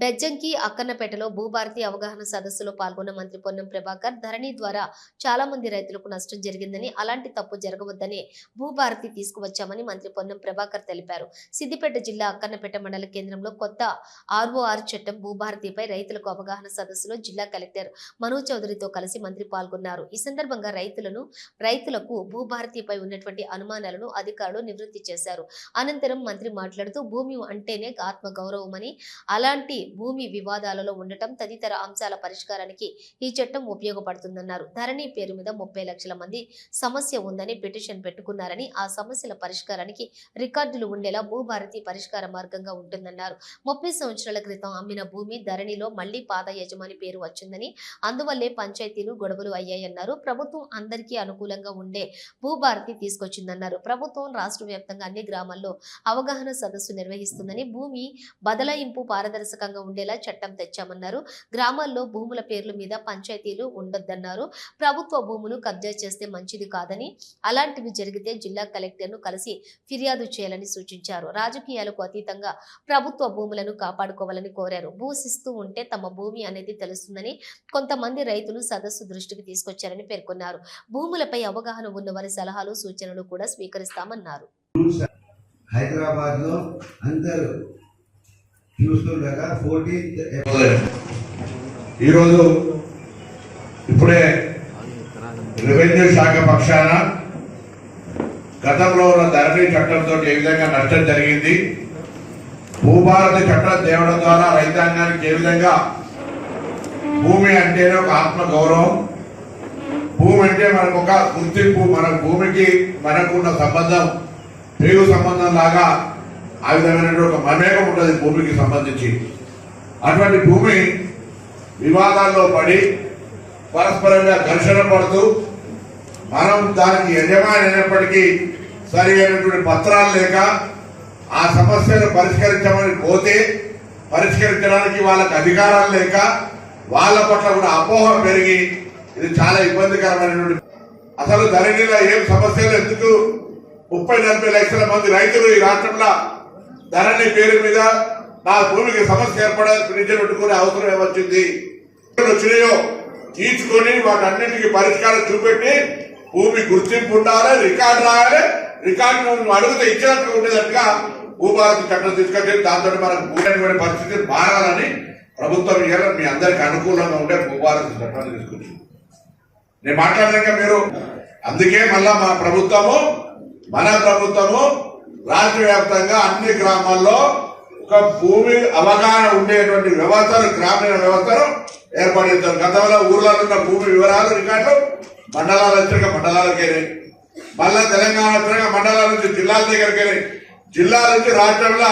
బెజ్జంకి అక్కన్నపేటలో భూభారతి అవగాహన సదస్సులో పాల్గొన్న మంత్రి పొన్నం ప్రభాకర్ ధరణి ద్వారా చాలా మంది రైతులకు నష్టం జరిగిందని అలాంటి తప్పు జరగవద్దని భూభారతి తీసుకువచ్చామని మంత్రి పొన్నం ప్రభాకర్ తెలిపారు. సిద్దిపేట జిల్లా అక్కన్నపేట మండల కేంద్రంలో కొత్త ఆర్ఓఆర్ చట్టం భూభారతిపై రైతులకు అవగాహన సదస్సులో జిల్లా కలెక్టర్ మనోజ్ చౌదరితో కలిసి మంత్రి పాల్గొన్నారు. ఈ సందర్భంగా రైతులను రైతులకు భూభారతిపై ఉన్నటువంటి అనుమానాలను అధికారులు నివృత్తి చేశారు. అనంతరం మంత్రి మాట్లాడుతూ భూమి అంటేనే ఆత్మ గౌరవమని అలాంటి భూమి వివాదాలలో ఉండటం తదితర అంశాల పరిష్కారానికి ఈ చట్టం ఉపయోగపడుతుందన్నారు. ధరణి పేరు మీద ముప్పై లక్షల మంది సమస్య ఉందని పిటిషన్ పెట్టుకున్నారని ఆ సమస్యల పరిష్కారానికి రికార్డులు ఉండేలా భూభారతి పరిష్కార మార్గంగా ఉంటుందన్నారు. ముప్పై సంవత్సరాల క్రితం అమ్మిన భూమి ధరణిలో మళ్ళీ పాత యజమాని పేరు వచ్చిందని అందువల్లే పంచాయతీలు గొడవలు అయ్యాయన్నారు. ప్రభుత్వం అందరికీ అనుకూలంగా ఉండే భూభారతి తీసుకొచ్చిందన్నారు. ప్రభుత్వం రాష్ట్ర వ్యాప్తంగా అన్ని గ్రామాల్లో అవగాహన సదస్సు నిర్వహిస్తుందని భూమి బదలాయింపు పారదర్శకంగా ఉండేలా చట్టం తెచ్చామన్నారు. గ్రామాల్లో భూముల పేర్ల మీద పంచాయతీలు ఉండొద్దన్నారు. ప్రభుత్వ భూములు కబ్జా చేస్తే మంచిది కాదని అలాంటివి జరిగితే జిల్లా కలెక్టర్ను కలిసి ఫిర్యాదు చేయాలని సూచించారు. రాజకీయాలకు అతీతంగా ప్రభుత్వ భూములను కాపాడుకోవాలని కోరారు. భూసిస్తూ ఉంటే తమ భూమి అనేది తెలుస్తుందని కొంతమంది రైతులు సదస్సు దృష్టికి తీసుకొచ్చారని పేర్కొన్నారు. భూములపై అవగాహన ఉన్న వారి సలహాలు సూచనలు కూడా స్వీకరిస్తామన్నారు. హైదరాబాద్లో అందరూ చూస్తుండగా ఫోర్టీన్త్ ఈరోజు ఇప్పుడే రెవెన్యూ శాఖ పక్షాన గతంలో ఉన్న ధరణి చట్టంతో ఏ విధంగా నష్టం జరిగింది? భూభారతి చట్టం తేవడం ద్వారా రైతాంగానికి ఏ విధంగా భూమి అంటేనే ఒక ఆత్మ గౌరవం భూమి అంటే మనకు ఒక గుర్తింపు మన భూమికి మనకు ఉన్న సంబంధం పేరు సంబంధం లాగా ఆ విధమైనటువంటి ఒక మమేకం ఉంటుంది భూమికి సంబంధించి. అటువంటి భూమి వివాదాల్లో పడి పరస్పరంగా ఘర్షణ పడుతూ మనం దానికి యజమాని అయినప్పటికీ సరి అయినటువంటి పత్రాలు లేక ఆ సమస్యను పరిష్కరించమని పోతే పరిష్కరించడానికి వాళ్ళకి అధికారాలు లేక వాళ్ళ పట్ల కూడా అపోహ పెరిగి ఇది చాలా ఇబ్బందికరమైనటువంటి అసలు ధరణిలో ఏం సమస్యలు? ఎందుకు ముప్పై నలభై లక్షల మంది రైతులు ఈ రాష్ట్రంలో ధరణి పేరు మీద నా భూమికి సమస్య ఏర్పడాలి పిటిషన్ పెట్టుకునే అవసరం ఏమొచ్చింది? వచ్చినాయో? తీర్చుకొని వాటన్నిటికీ పరిష్కారం చూపెట్టి భూమి గుర్తింపు ఉండాలి రికార్డు రాయాలి. రికార్డు నువ్వు అడిగితే ఇచ్చినట్టు ఉండేదట్టుగా భూభారతి చట్టం తీసుకొచ్చి దాంతో మనకు భూమి పరిస్థితి మారాలని ప్రభుత్వం ఇవ్వాలని మీ అందరికి అనుకూలంగా ఉండే భూభారతి చట్టాన్ని తీసుకొచ్చింది. నేను మాట్లాడలేక మీరు అందుకే మళ్ళా మా ప్రభుత్వము మన ప్రభుత్వము రాష్ట్ర వ్యాప్తంగా అన్ని గ్రామాల్లో ఒక భూమి అవగాహన ఉండేటువంటి వ్యవస్థను గ్రామీణ వ్యవస్థను ఏర్పడించారు గతంలో ఊర్లలో ఉన్న భూమి వివరాలు రికార్డు మండలాల వచ్చాక మండలాలకు మళ్ళా తెలంగాణ వచ్చాక మండలాల నుంచి జిల్లాల దగ్గరికి జిల్లాల నుంచి రాష్ట్రంలో